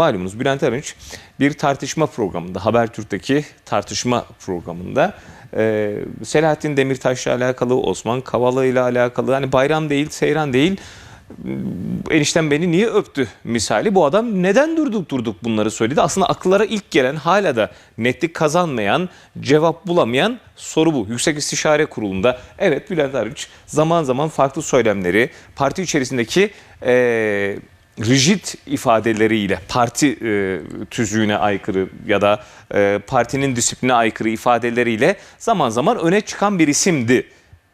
malumunuz Bülent Arınç bir tartışma programında, Habertürk'teki tartışma programında e, Selahattin Demirtaş'la alakalı, Osman Kavala ile alakalı, hani bayram değil, seyran değil, enişten beni niye öptü misali bu adam neden durduk durduk bunları söyledi. Aslında akıllara ilk gelen hala da netlik kazanmayan cevap bulamayan soru bu. Yüksek İstişare Kurulu'nda evet Bülent Arınç zaman zaman farklı söylemleri parti içerisindeki e, rigid ifadeleriyle parti e, tüzüğüne aykırı ya da e, partinin disipline aykırı ifadeleriyle zaman zaman öne çıkan bir isimdi.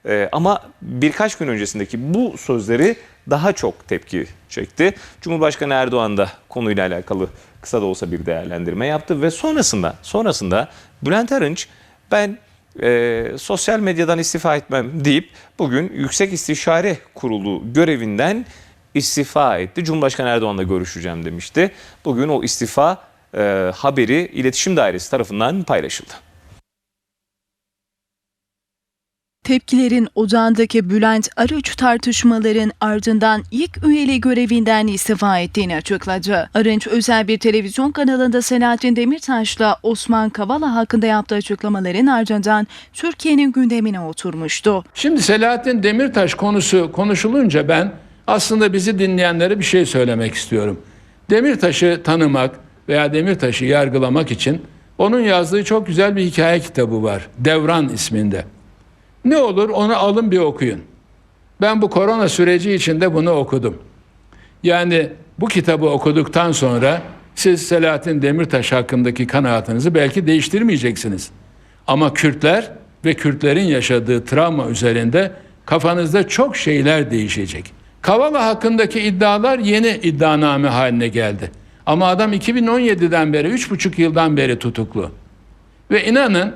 Ee, ama birkaç gün öncesindeki bu sözleri daha çok tepki çekti. Cumhurbaşkanı Erdoğan da konuyla alakalı kısa da olsa bir değerlendirme yaptı ve sonrasında sonrasında Bülent Arınç ben e, sosyal medyadan istifa etmem deyip bugün Yüksek İstişare Kurulu görevinden istifa etti. Cumhurbaşkanı Erdoğan'la görüşeceğim demişti. Bugün o istifa e, haberi İletişim Dairesi tarafından paylaşıldı. Tepkilerin odağındaki Bülent Arınç tartışmaların ardından ilk üyeli görevinden istifa ettiğini açıkladı. Arınç özel bir televizyon kanalında Selahattin Demirtaş'la Osman Kavala hakkında yaptığı açıklamaların ardından Türkiye'nin gündemine oturmuştu. Şimdi Selahattin Demirtaş konusu konuşulunca ben aslında bizi dinleyenlere bir şey söylemek istiyorum. Demirtaş'ı tanımak veya Demirtaş'ı yargılamak için onun yazdığı çok güzel bir hikaye kitabı var. Devran isminde. Ne olur onu alın bir okuyun. Ben bu korona süreci içinde bunu okudum. Yani bu kitabı okuduktan sonra siz Selahattin Demirtaş hakkındaki kanaatinizi belki değiştirmeyeceksiniz. Ama Kürtler ve Kürtlerin yaşadığı travma üzerinde kafanızda çok şeyler değişecek. Kavala hakkındaki iddialar yeni iddianame haline geldi. Ama adam 2017'den beri, 3,5 yıldan beri tutuklu. Ve inanın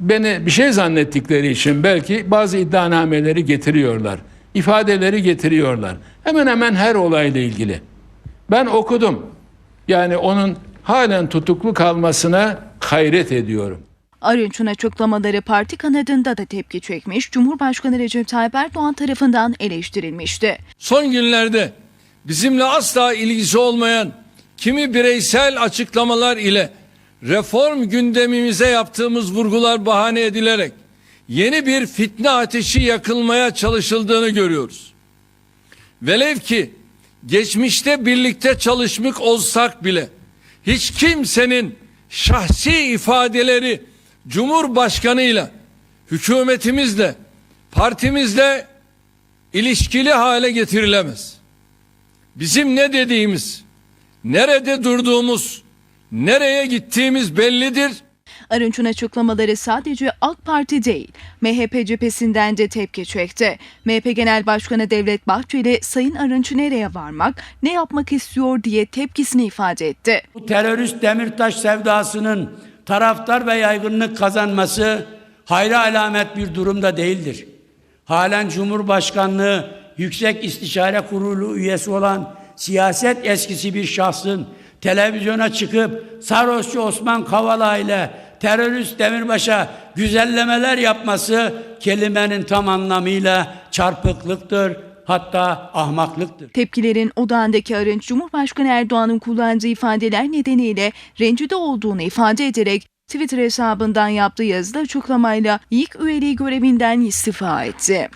beni bir şey zannettikleri için belki bazı iddianameleri getiriyorlar. ifadeleri getiriyorlar. Hemen hemen her olayla ilgili. Ben okudum. Yani onun halen tutuklu kalmasına hayret ediyorum. Arınç'ın açıklamaları parti kanadında da tepki çekmiş, Cumhurbaşkanı Recep Tayyip Erdoğan tarafından eleştirilmişti. son günlerde bizimle asla ilgisi olmayan kimi bireysel açıklamalar ile reform gündemimize yaptığımız vurgular bahane edilerek yeni bir fitne ateşi yakılmaya çalışıldığını görüyoruz. Velev ki geçmişte birlikte çalışmış olsak bile hiç kimsenin şahsi ifadeleri Cumhurbaşkanıyla, hükümetimizle, partimizle ilişkili hale getirilemez. Bizim ne dediğimiz, nerede durduğumuz, nereye gittiğimiz bellidir. Arınç'ın açıklamaları sadece AK Parti değil, MHP cephesinden de tepki çekti. MHP Genel Başkanı Devlet Bahçeli, Sayın Arınç nereye varmak, ne yapmak istiyor diye tepkisini ifade etti. Bu terörist Demirtaş sevdasının taraftar ve yaygınlık kazanması hayra alamet bir durumda değildir. Halen Cumhurbaşkanlığı Yüksek İstişare Kurulu üyesi olan siyaset eskisi bir şahsın televizyona çıkıp sarhoşçu Osman Kavala ile terörist Demirbaş'a güzellemeler yapması kelimenin tam anlamıyla çarpıklıktır hatta ahmaklıktır. Tepkilerin odağındaki Arınç, Cumhurbaşkanı Erdoğan'ın kullandığı ifadeler nedeniyle rencide olduğunu ifade ederek Twitter hesabından yaptığı yazılı açıklamayla ilk üyeliği görevinden istifa etti.